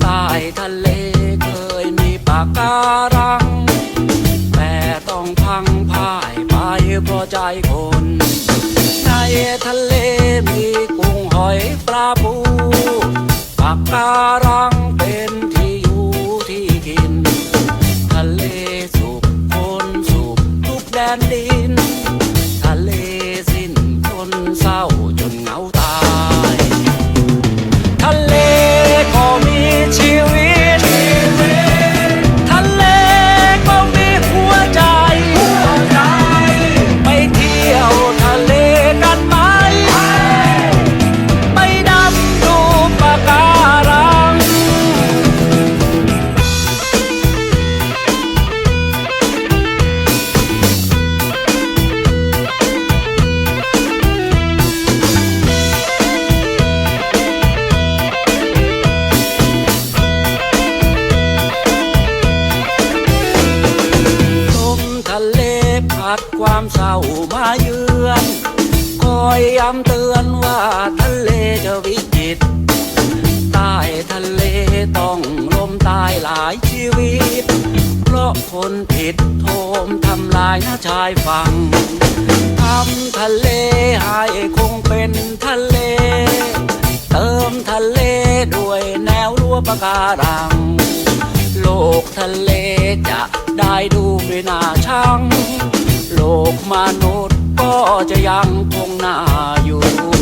ใต้ทะเลเคยมีปากการัง แต่ต้องพังพ่ายไปเพราะใจคน ในทะเลมีกุ้งหอยปลาปูปากการังเป็นที่อยู่ที่กิน ทะเลสุขคนสุขทุกแดนดิน ทะเลสิ้นคนเศร้าจนเหงา ความเศร้ามาเยือน คอยย้ำเตือนว่าทะเลจะวิจิต ใต้ทะเลต้องลมตายหลายชีวิต เพราะคนผิดโทมทำลายหน้าชายฝั่งทำทะเลให้คงเป็นทะเล เติมทะเลด้วยแนวรั้วปะการัง โลกทะเลจะได้ดูไม่น่าชัง โลกมนุษย์ก็จะยังคงน่าอยู่